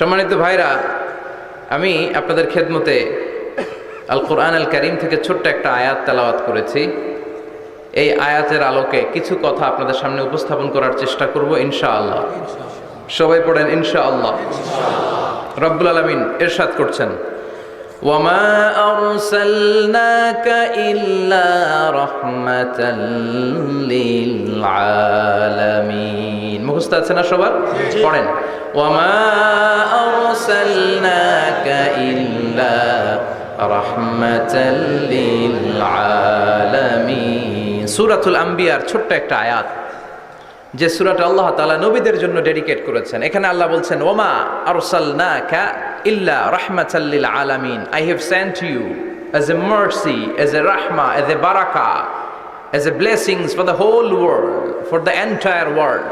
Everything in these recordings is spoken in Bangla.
সম্মানিত ভাইরা আমি আপনাদের খেদমতে আল কোরআন আল করিম থেকে ছোট্ট একটা আয়াত তেলাওয়াত করেছি এই আয়াতের আলোকে কিছু কথা আপনাদের সামনে উপস্থাপন করার চেষ্টা করব ইনশাআল্লাহ সবাই পড়েন ইনশাআল্লাহ রব্বুল আলমিন এরশাদ করছেন وما أرسلناك إلا رحمة للعالمين মুখস্থ আছে না সবার? পড়েন। ওয়ামা আম্বিয়ার ছোট্ট একটা আয়াত যে সূরাটা আল্লাহ তালা নবীদের জন্য ডেডিকেট করেছেন। এখানে আল্লাহ বলছেন ওমা আরসালনাকা ইল্লা রাহমাতাল লিল আলামিন I have sent you as a mercy, as a rahmah, as a barakah, as a blessings for the whole world, for the entire world.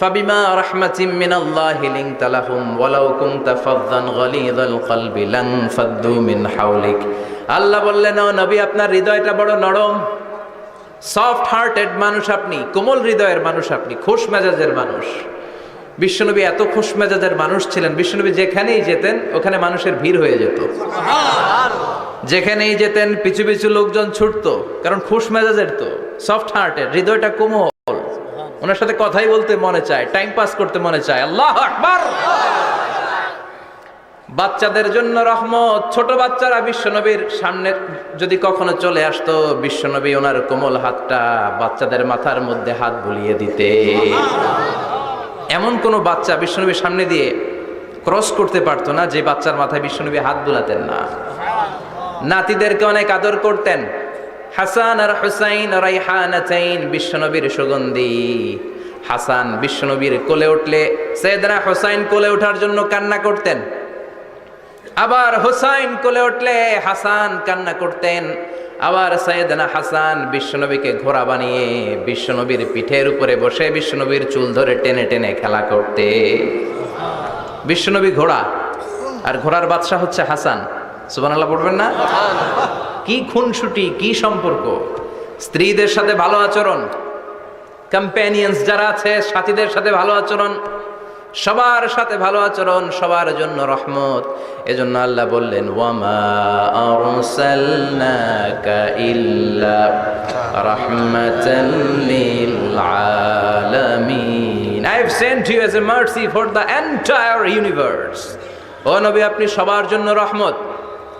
ফাবিমা রাহমাতিম মিনাল্লাহি লিনতা লাহুম ওয়ালাউ কুনতা ফাযযান গালিযাল কলবি লান ফাদ্দু মিন হাওলিক। আল্লাহ বললেন ও নবী আপনার হৃদয়টা বড় নরম। সফট হার্টেড মানুষ আপনি কোমল হৃদয়ের মানুষ আপনি খুশ মেজাজের মানুষ। বিশ্বনবী এত খুশ মেজাজের মানুষ ছিলেন বিশ্বনবী যেখানেই যেতেন ওখানে মানুষের ভিড় হয়ে যেত। যেখানেই যেতেন পিছু পিছু লোকজন ছুটতো কারণ খুশ মেজাজের তো সফট হার্টেড হৃদয়টা কোমল। ওনার সাথে কথাই বলতে মনে চায় টাইম পাস করতে মনে চায়। আল্লাহ আকবার! বাচ্চাদের জন্য রহমত। ছোট বাচ্চারা বিশ্বনবীর সামনে যদি কখনো চলে আসতো, বিশ্বনবী ওনার কোমল হাতটা বাচ্চাদের মাথার মধ্যে হাত বুলিয়ে দিতে। এমন কোনো বাচ্চা বিশ্বনবীর সামনে দিয়ে ক্রস করতে পারতো না, যে বাচ্চার মাথায় বিশ্বনবী হাত বুলাতেন না। নাতিদেরকে অনেক আদর করতেন। হাসান আর হুসাইন রাইহানাতাইন বিশ্বনবীর সুগন্ধি। হাসান বিশ্বনবীর কোলে উঠলে সৈয়দনা হুসাইন কোলে ওঠার জন্য কান্না করতেন। আবার হুসাইন কোলে উঠলে হাসান কান্না করতেন। আবার সৈয়দনা হাসান বিশ্বনবীকে ঘোড়া বানিয়ে বিশ্বনবীর পিঠের উপরে বসে বিশ্বনবীর চুল ধরে টেনে টেনে খেলা করতে। বিশ্বনবী ঘোড়া, আর ঘোড়ার বাদশাহ হচ্ছে হাসান। সুবহানাল্লাহ পড়বেন না? কি খুনসুটি, কি সম্পর্ক? স্ত্রীদের সাথে ভালো আচরণ কম্প্যানিয়ন্স যারা আছে, সাথীদের সাথে ভালো আচরণ, সবার সাথে ভালো আচরণ, সবার জন্য রহমত। এজন্য আল্লাহ বললেন, ওয়ামা ইল্লা sent you a mercy for the universe ও নবী, আপনি সবার জন্য রহমত।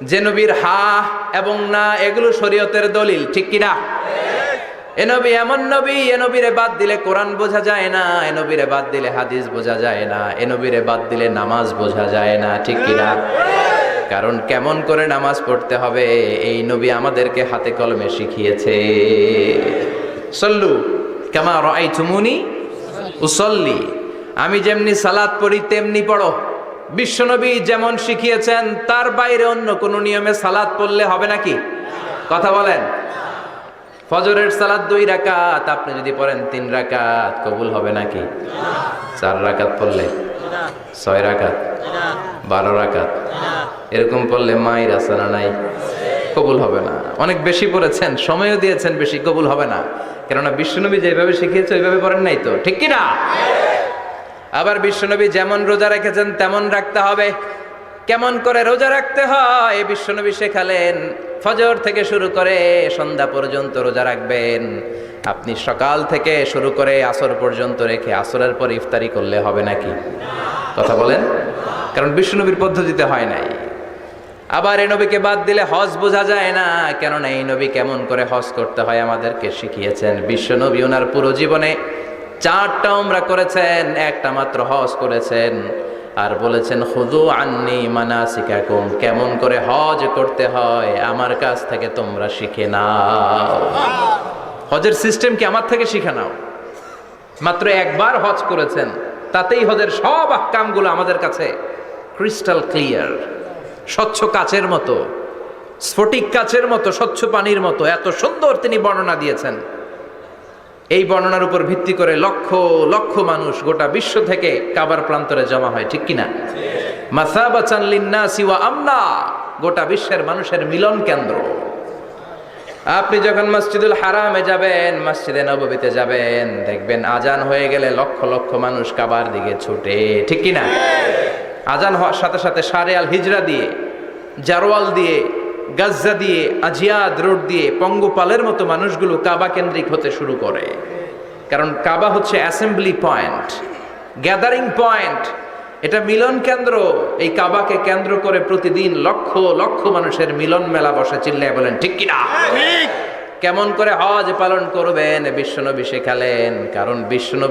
যে নবীর হা এবং না, এগুলো শরীয়তের দলিল, ঠিক কিনা? এ নবী এমন নবী, এ নবীরে বাদ দিলে কোরআন বোঝা যায় না, এ নবীরে বাদ দিলে হাদিস বোঝা যায় না, এ নবীরে বাদ দিলে নামাজ বোঝা যায় না, ঠিক কিনা? কারণ কেমন করে নামাজ পড়তে হবে, এই নবী আমাদেরকে হাতে কলমে শিখিয়েছে। সল্লু কেমা রাই চুমুনি উসল্লি। আমি যেমনি সালাদ পড়ি, তেমনি পড়ো। বিশ্বনবী যেমন শিখিয়েছেন, তার বাইরে অন্য কোনো নিয়মে সালাদ পড়লে হবে নাকি? কথা বলেন। ফজরের সালাদ দুই রাকাত, আপনি যদি পড়েন তিন রাকাত, কবুল হবে নাকি? চার রাকাত পড়লে? ছয় রাকাত? বারো রাকাত? এরকম পড়লে মায়ের আসানা নাই? কবুল হবে না। অনেক বেশি পড়েছেন, সময়ও দিয়েছেন বেশি, কবুল হবে না। কেননা বিশ্বনবী যেভাবে শিখিয়েছে, ওইভাবে পড়েন নাই তো। ঠিক কি না আবার বিশ্বনবী যেমন রোজা রেখেছেন, তেমন রাখতে হবে। কেমন করে রোজা রাখতে হয়? বিশ্বনবী শেখালেন, ফজর থেকে শুরু করে সন্ধ্যা পর্যন্ত রোজা রাখবেন। আপনি সকাল থেকে শুরু করে আসর পর্যন্ত রেখে আসরের পর ইফতারি করলে হবে নাকি? কথা বলেন? কারণ বিশ্বনবীর পদ্ধতিতে হয় নাই। আবার এই নবীকে বাদ দিলে হজ বোঝা যায় না। কেননা এই নবী কেমন করে হজ করতে হয় আমাদেরকে শিখিয়েছেন। বিশ্বনবী ওনার পুরো জীবনে চারটা উমরা করেছেন, একটা মাত্র হজ করেছেন। আর বলেছেন খুদু আন্নি মানাসিকাকুম, কেমন করে হজ করতে হয়? আমার কাছ থেকে তোমরা শিখে নাও। হজের সিস্টেম কি আমার থেকে শিখে নাও? মাত্র একবার হজ করেছেন, তাতেই হজের সব আকামগুলো আমাদের কাছে ক্রিস্টাল ক্লিয়ার স্বচ্ছ কাচের মতো, স্ফটিক কাচের মতো, স্বচ্ছ পানির মতো। এত সুন্দর তিনি বর্ণনা দিয়েছেন। এই বর্ণনার উপর ভিত্তি করে লক্ষ লক্ষ মানুষ গোটা বিশ্ব থেকে কাবার প্রান্তরে জমা হয়, ঠিক কিনা? আমনা গোটা বিশ্বের মানুষের মিলন কেন্দ্র। আপনি যখন মসজিদুল হারামে যাবেন, মসজিদে নববীতে যাবেন, দেখবেন আজান হয়ে গেলে লক্ষ লক্ষ মানুষ কাবার দিকে ছুটে, ঠিক কিনা? আজান হওয়ার সাথে সাথে সারে আল হিজরা দিয়ে, জারোয়াল দিয়ে গাজ্জা দিয়ে আজিয়াদ রোড দিয়ে পঙ্গপালের মতো মানুষগুলো কাবা কেন্দ্রিক হতে শুরু করে। কারণ কাবা হচ্ছে অ্যাসেম্বলি পয়েন্ট গ্যাদারিং পয়েন্ট এটা মিলন কেন্দ্র। এই কাবাকে কেন্দ্র করে প্রতিদিন লক্ষ লক্ষ মানুষের মিলন মেলা বসে চিল্লায় বলেন ঠিক কিনা কেমন করে হজ পালন করবেন? বিশ্বনবী শেখালেন কারণ বিশ্বনবী